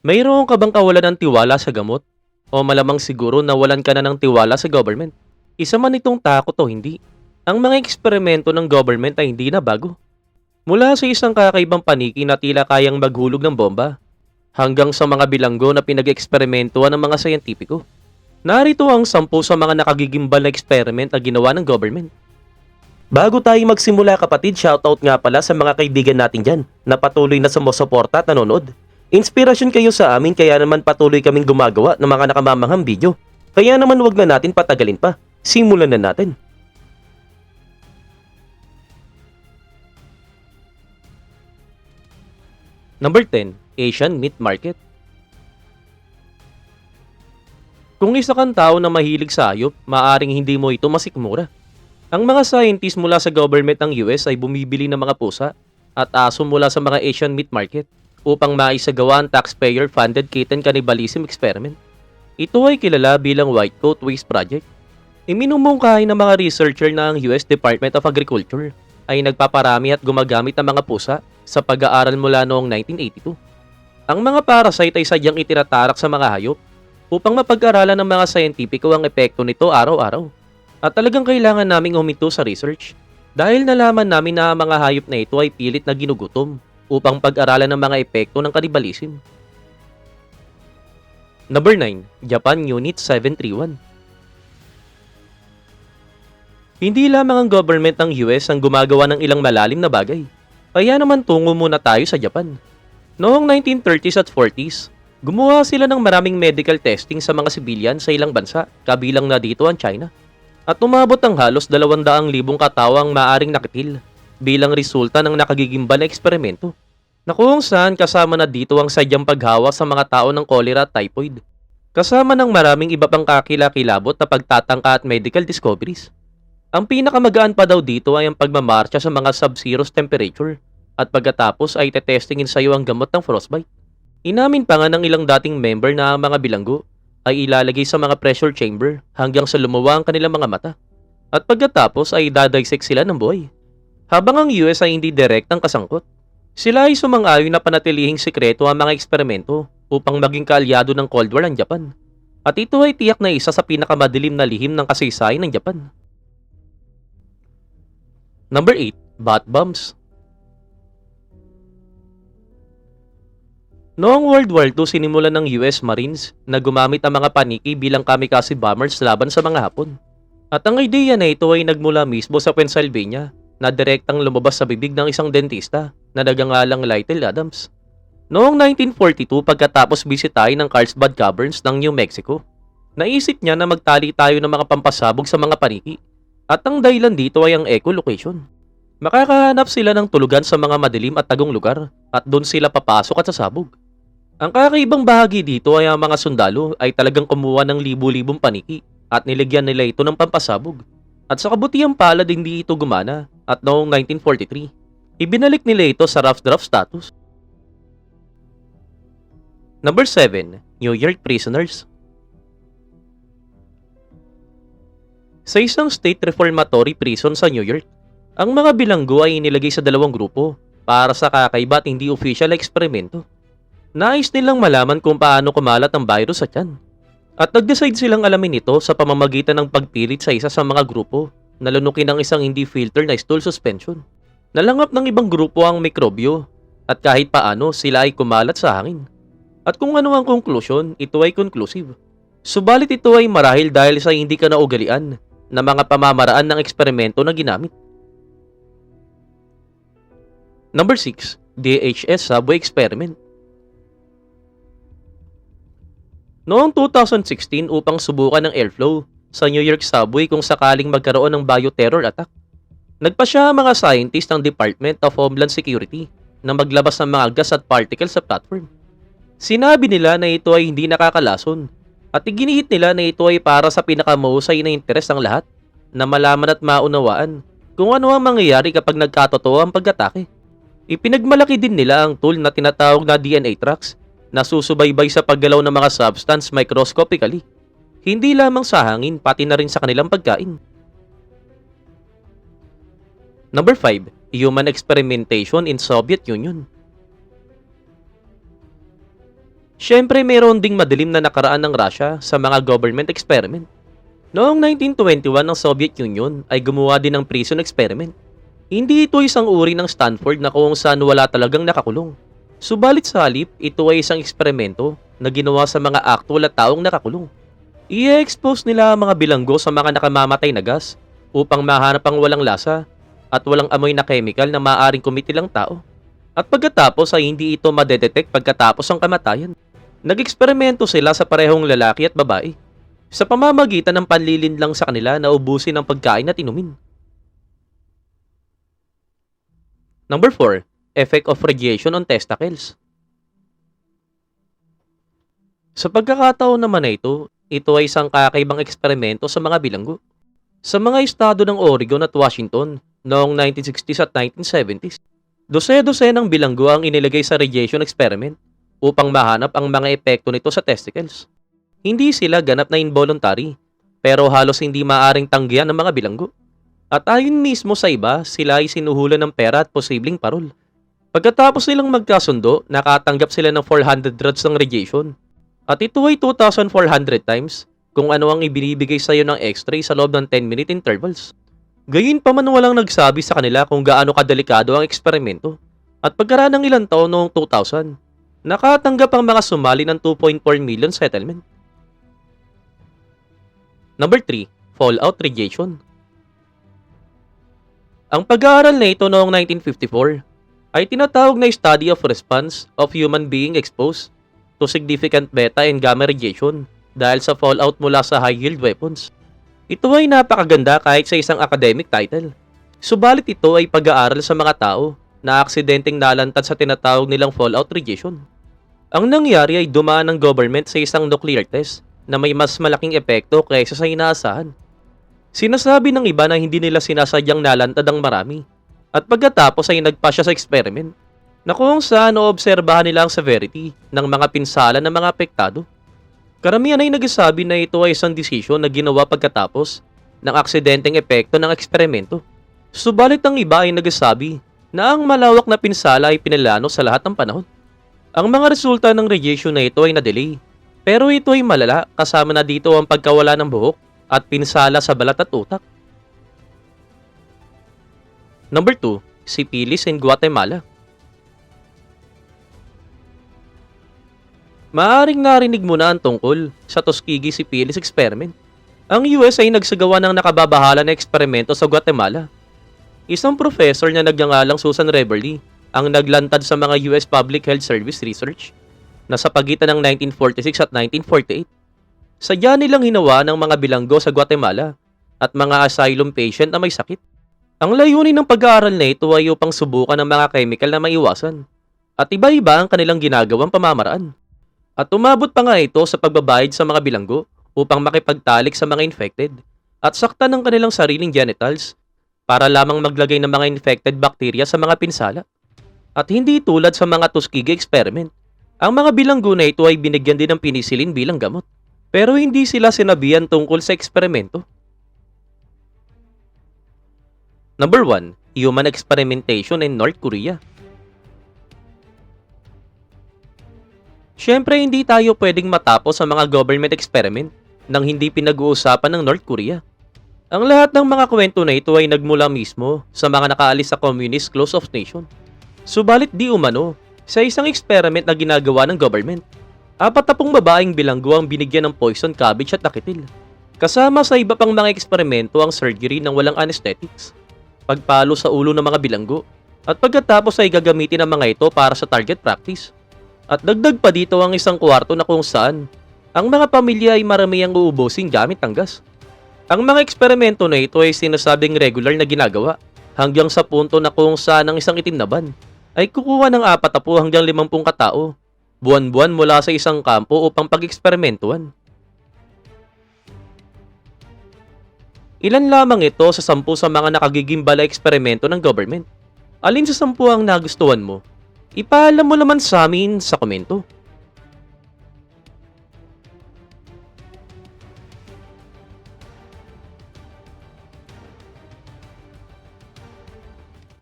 Mayroon ka bang kawalan ng tiwala sa gamot? O malamang siguro nawalan ka na ng tiwala sa government? Isa man itong takot o hindi, ang mga eksperimento ng government ay hindi na bago. Mula sa isang kakaibang paniki na tila kayang maghulog ng bomba, hanggang sa mga bilanggo na pinag-eksperimentuhan ng mga sayentipiko. Narito ang sampu sa mga nakagigimbal na experiment na ginawa ng government. Bago tayo magsimula kapatid, shoutout nga pala sa mga kaibigan natin dyan na patuloy na sumusuporta at nanonood. Inspirasyon kayo sa amin kaya naman patuloy kaming gumagawa ng mga nakamamanghang video. Kaya naman wag na natin patagalin pa. Simulan na natin. Number 10, Asian Meat Market. Kung isa kang tao na mahilig sa hayop, maaring hindi mo ito masikmura. Ang mga scientists mula sa government ng US ay bumibili ng mga pusa at aso mula sa mga Asian meat market upang maisagawa ang taxpayer-funded kitten cannibalism experiment. Ito ay kilala bilang White Coat Waste Project. Iminumungkahi ng mga researcher ang US Department of Agriculture ay nagpaparami at gumagamit ng mga pusa sa pag-aaral mula noong 1982. Ang mga parasite ay sadyang itinatarak sa mga hayop upang mapag-aralan ng mga sayentipiko ang epekto nito araw-araw. At talagang kailangan naming huminto sa research dahil nalaman namin na ang mga hayop na ito ay pilit na ginugutom upang pag-aralan ng mga epekto ng kanibalism. Number 9, Japan Unit 731. Hindi lamang ang government ng US ang gumagawa ng ilang malalim na bagay. Kaya naman tungo muna tayo sa Japan. Noong 1930s at 40s, gumawa sila ng maraming medical testing sa mga sibilyan sa ilang bansa, kabilang na dito ang China. At umabot ang halos 200,000 katawang maaring nakitil bilang resulta ng nakagigimbal na eksperimento na kung saan kasama na dito ang sadyang paghawa sa mga tao ng cholera at typhoid. Kasama ng maraming iba pang kakilakilabot na pagtatangka at medical discoveries. Ang pinakamagaan pa daw dito ay ang pagmamarcha sa mga sub-zero temperature at pagkatapos ay tetestingin sa iyo ang gamot ng frostbite. Inamin pa nga ng ilang dating member na ang mga bilanggo ay ilalagay sa mga pressure chamber hanggang sa lumuwa ang kanilang mga mata. At pagkatapos ay dadaysek sila ng buhay. Habang ang US ay hindi direktang kasangkot, sila ay sumang-ayon na panatilihing sikreto ang mga eksperimento upang maging kaalyado ng Cold War ang Japan. At ito ay tiyak na isa sa pinakamadilim na lihim ng kasaysayan ng Japan. Number 8, Bat Bombs. Noong World War II, sinimulan ng US Marines na gumamit ang mga paniki bilang kamikaze bombers laban sa mga Hapon. At ang ideya na ito ay nagmula mismo sa Pennsylvania na direktang lumabas sa bibig ng isang dentista na nagangalang Lytle Adams. Noong 1942 pagkatapos bisitahin ng Carlsbad Caverns ng New Mexico, naisip niya na magtali tayo ng mga pampasabog sa mga paniki at ang dahilan dito ay ang echolocation. Makakahanap sila ng tulugan sa mga madilim at tagong lugar at doon sila papasok at sasabog. Ang kakaibang bahagi dito ay ang mga sundalo ay talagang kumuha ng libu-libong paniki at niligyan nila ito ng pampasabog. At sa kabutihang palad hindi ito gumana at noong 1943, ibinalik nila ito sa rough draft status. Number 7, New York Prisoners Sa isang state reformatory prison sa New York, ang mga bilanggo ay inilagay sa dalawang grupo para sa kakaiba at hindi official eksperimento. Nais nilang malaman kung paano kumalat ang virus sa tiyan. At nag-decide silang alamin ito sa pamamagitan ng pagpilit sa isa sa mga grupo na lunukin ng isang hindi filter na stool suspension. Nalangap ng ibang grupo ang mikrobyo at kahit paano sila ay kumalat sa hangin. At kung ano ang konklusyon, ito ay conclusive. Subalit ito ay marahil dahil sa hindi ka naugalian na mga pamamaraan ng eksperimento na ginamit. Number 6, DHS Subway Experiment. Noong 2016 upang subukan ng airflow sa New York subway kung sakaling magkaroon ng bioterror attack, nagpa siya mga scientist ng Department of Homeland Security na maglabas ng mga gas at particles sa platform. Sinabi nila na ito ay hindi nakakalason at iginihit nila na ito ay para sa pinakamahusay na interes ng lahat na malaman at maunawaan kung ano ang mangyayari kapag nagkatotoo ang pag-atake. Ipinagmalaki din nila ang tool na tinatawag na DNA tracks na susubaybay sa paggalaw ng mga substance microscopically. Hindi lamang sa hangin, pati na rin sa kanilang pagkain. Number 5. Human experimentation in Soviet Union. Siyempre mayroon ding madilim na nakaraan ng Russia sa mga government experiment. Noong 1921 ang Soviet Union ay gumawa din ng prison experiment. Hindi ito isang uri ng Stanford na kung saan wala talagang nakakulong. Subalit sa halip, ito ay isang eksperimento na ginawa sa mga actual at taong nakakulong. I-expose nila ang mga bilanggo sa mga nakamamatay na gas upang mahanap ang walang lasa at walang amoy na chemical na maaaring kumitil ang tao. At pagkatapos ay hindi ito madedetect pagkatapos ang kamatayan. Nag-eksperimento sila sa parehong lalaki at babae sa pamamagitan ng panlilin lang sa kanila na ubusin ang pagkain at inumin. Number 4. Effect of radiation on testicles. Sa pagkakataon naman na ito, ito ay isang kakaibang eksperimento sa mga bilanggo. Sa mga estado ng Oregon at Washington noong 1960s at 1970s, dose-dose ng bilanggo ang inilagay sa radiation experiment upang mahanap ang mga epekto nito sa testicles. Hindi sila ganap na involuntary, pero halos hindi maaring tanggihan ng mga bilanggo. At ayon mismo sa iba, sila ay sinuhulan ng pera at posibleng parol. Pagkatapos nilang magkasundo, nakatanggap sila ng 400 rods ng radiation. At ito ay 2,400 times kung ano ang ibinibigay sa iyo ng x-ray sa loob ng 10-minute intervals. Gayun pa man walang nagsabi sa kanila kung gaano kadelikado ang eksperimento. At pagkaraan ng ilang taon noong 2000, nakatanggap ang mga sumali ng 2.4 million settlement. Number 3, fallout radiation. Ang pag-aaral na ito noong 1954 ay tinatawag na study of response of human being exposed to significant beta and gamma radiation dahil sa fallout mula sa high-yield weapons. Ito ay napakaganda kahit sa isang academic title. Subalit ito ay pag-aaral sa mga tao na aksidenteng nalantad sa tinatawag nilang fallout radiation. Ang nangyari ay dumaan ng government sa isang nuclear test na may mas malaking epekto kaysa sa inaasahan. Sinasabi ng iba na hindi nila sinasadyang nalantad ang marami. At pagkatapos ay nagpa siya sa experiment na kung saan oobserbahan nila ang severity ng mga pinsala ng mga apektado. Karamihan ay nagsasabi na ito ay isang desisyon na ginawa pagkatapos ng aksidenteng epekto ng eksperimento. Subalit ang iba ay nagsasabi na ang malawak na pinsala ay pinalano sa lahat ng panahon. Ang mga resulta ng radiation na ito ay na-delay. Pero ito ay malala kasama na dito ang pagkawala ng buhok at pinsala sa balat at utak. Number 2, Sipilis in Guatemala. Maaring narinig mo na ang tungkol sa Tuskegee Sipilis Experiment. Ang US ay nagsagawa ng nakababahala na eksperimento sa Guatemala. Isang professor na nagngangalang Susan Reberly ang naglantad sa mga US Public Health Service research na sa pagitan ng 1946 at 1948. Sadya nilang hinawa ng mga bilanggo sa Guatemala at mga asylum patient na may sakit. Ang layunin ng pag-aaral na ito ay upang subukan ng mga chemical na maiwasan at iba-iba ang kanilang ginagawang pamamaraan. At umabot pa nga ito sa pagbabayad sa mga bilanggo upang makipagtalik sa mga infected at saktan ng kanilang sariling genitals para lamang maglagay ng mga infected bacteria sa mga pinsala. At hindi tulad sa mga Tuskegee experiment, ang mga bilanggo na ito ay binigyan din ng penicillin bilang gamot. Pero hindi sila sinabihan tungkol sa eksperimento. Number 1, Human Experimentation in North Korea. Siyempre, hindi tayo pwedeng matapos sa mga government experiment nang hindi pinag-uusapan ng North Korea. Ang lahat ng mga kwento na ito ay nagmula mismo sa mga nakaalis sa communist close of nation. Subalit di umano sa isang experiment na ginagawa ng government. Apat na pong babaeng bilanggo ang binigyan ng poison cabbage at nakitil. Kasama sa iba pang mga eksperimento ang surgery ng walang anesthetics, pagpalo sa ulo ng mga bilanggo, at pagkatapos ay gagamitin ang mga ito para sa target practice. At dagdag pa dito ang isang kwarto na kung saan ang mga pamilya ay marami ang uubusin gamit ang gas. Ang mga eksperimento na ito ay sinasabing regular na ginagawa hanggang sa punto na kung saan ang isang itim na van ay kukuha ng 40 hanggang 50 katao buwan-buwan mula sa isang kampo upang pag-eksperimentuhan. Ilan lamang ito sa sampu sa mga nakagigimbala eksperimento ng government. Alin sa sampu ang nagustuhan mo? Ipaalam mo naman sa amin sa komento.